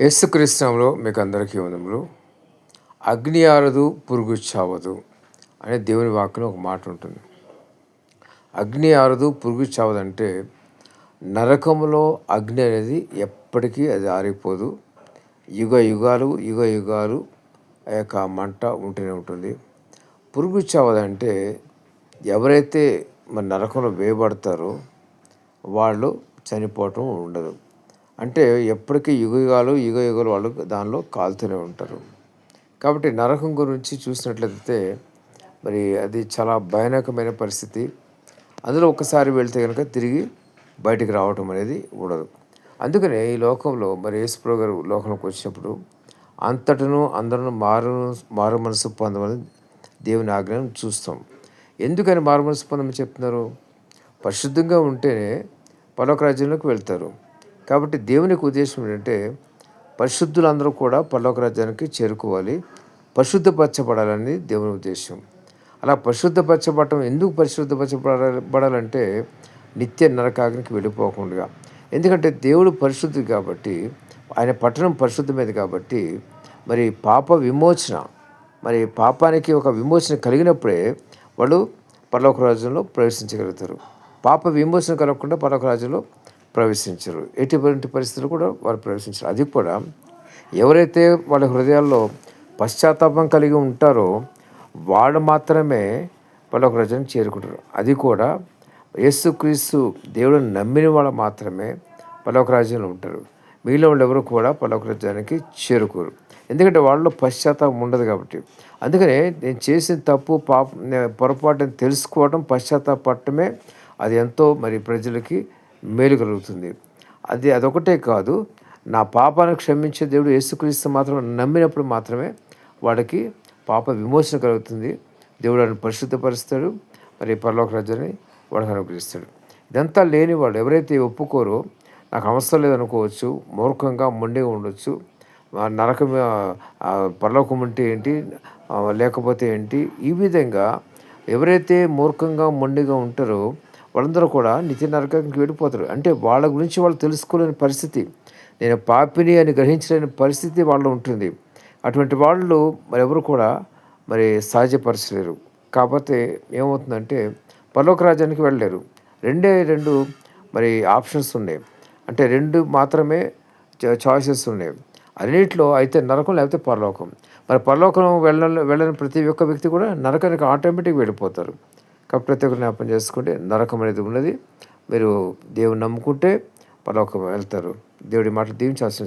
యేసుక్రీస్తులో మీకు అందరికీ వందములు. అగ్ని ఆరదు పురుగు చావదు అనే దేవుని వాక్యం ఒక మాట ఉంటుంది. అగ్ని ఆరదు పురుగు చావదు అంటే నరకంలో అగ్ని అనేది ఎప్పటికీ అది ఆరిపోదు. యుగ యుగాలు యుగ యుగాలు ఆ యొక్క మంట ఉంటూనే ఉంటుంది. పురుగు చావదంటే ఎవరైతే మన నరకంలో వేయబడతారో వాళ్ళు చనిపోవటం ఉండదు. అంటే ఎప్పటికీ యుగయుగాలు యుగ యుగాలు వాళ్ళు దానిలో కాలుతూనే ఉంటారు. కాబట్టి నరకం గురించి చూసినట్లయితే మరి అది చాలా భయానకమైన పరిస్థితి. అందులో ఒకసారి వెళ్తే కనుక తిరిగి బయటికి రావటం అనేది ఉండదు. అందుకనే ఈ లోకంలో మరి యేసుప్రో గారు లోకంలోకి వచ్చినప్పుడు అంతటను అందరూ మారు మారు మనసు పొందమని దేవుని ఆజ్ఞను చూస్తాం. ఎందుకని మారు మనసు పొందమని చెప్తున్నారు? పరిశుద్ధంగా ఉంటేనే పలోక రాజ్యంలోకి వెళ్తారు. కాబట్టి దేవునికి ఉద్దేశం ఏంటంటే పరిశుద్ధులందరూ కూడా పరలోక రాజ్యానికి చేరుకోవాలి. పరిశుద్ధపరచబడాలని దేవుని ఉద్దేశం. అలా పరిశుద్ధపరచబడటం ఎందుకు పరిశుద్ధపరచబడాలంటే నిత్య నరకాగ్నికి వెళ్ళిపోకుండా. ఎందుకంటే దేవుడు పరిశుద్ధి కాబట్టి ఆయన పట్టణం పరిశుద్ధమైనది కాబట్టి మరి పాప విమోచన మరి పాపానికి ఒక విమోచన కలిగినప్పుడే వాళ్ళు పర్లోక రాజ్యంలో ప్రవేశించగలుగుతారు. పాప విమోచన కలగకుండా పర్లోక రాజ్యంలో ప్రవేశించరు. ఎటువంటి పరిస్థితులు కూడా వారు ప్రవేశించరు. అది కూడా ఎవరైతే వాళ్ళ హృదయాల్లో పశ్చాత్తాపం కలిగి ఉంటారో వాళ్ళు మాత్రమే వాళ్ళ రజను చేరుకుంటారు. అది కూడా యేసుక్రీస్తు దేవుడిని నమ్మిన వాళ్ళు మాత్రమే పలోక రాజ్యంలో ఉంటారు. మిగిలిన వాళ్ళు ఎవరు కూడా పలోక రాజ్యానికి చేరుకోరు. ఎందుకంటే వాళ్ళలో పశ్చాత్తాపం ఉండదు కాబట్టి. అందుకనే నేను చేసిన తప్పు పాప పొరపాటుని తెలుసుకోవడం పశ్చాత్తాపడటమే అది ఎంతో మరి ప్రజలకి మేలు కలుగుతుంది. అది అదొకటే కాదు నా పాపాన్ని క్షమించే దేవుడు యేసుక్రీస్తు మాత్రం నమ్మినప్పుడు మాత్రమే వాడికి పాప విమోచన కలుగుతుంది. దేవుడు ఆయన పరిశుద్ధపరుస్తాడు మరి పరలోక రాజ్యాన్ని వాడికి అనుగ్రహిస్తాడు. ఇదంతా లేనివాడు ఎవరైతే ఒప్పుకోరో నాకు అవసరం లేదనుకోవచ్చు మూర్ఖంగా మొండిగా ఉండొచ్చు నరకం పరలోకం అంటే ఏంటి లేకపోతే ఏంటి ఈ విధంగా ఎవరైతే మూర్ఖంగా మొండిగా ఉంటారో వాళ్ళందరూ కూడా నిత్య నరకానికి వెళ్ళిపోతారు. అంటే వాళ్ళ గురించి వాళ్ళు తెలుసుకోలేని పరిస్థితి. నేను పాపిని అని గ్రహించలేని పరిస్థితి వాళ్ళు ఉంటుంది. అటువంటి వాళ్ళు మరి ఎవరు కూడా మరి సహజపరచలేరు. కాకపోతే ఏమవుతుందంటే పర్లోక రాజ్యానికి వెళ్ళలేరు. రెండే రెండు మరి ఆప్షన్స్ ఉన్నాయి. అంటే రెండు మాత్రమే చాయిసెస్ ఉన్నాయి. అన్నింటిలో అయితే నరకం లేకపోతే పరలోకం. మరి పరలోకం వెళ్ళ వెళ్ళని ప్రతి ఒక్క వ్యక్తి కూడా నరకానికి ఆటోమేటిక్గా వెళ్ళిపోతారు. కాబట్టి ప్రతి ఒక్కరు జ్ఞాపం చేసుకుంటే నరకం అనేది ఉన్నది. మీరు దేవుని నమ్ముకుంటే పరలోకం వెళ్తారు. దేవుడి మాటలు దీవించాల్సిన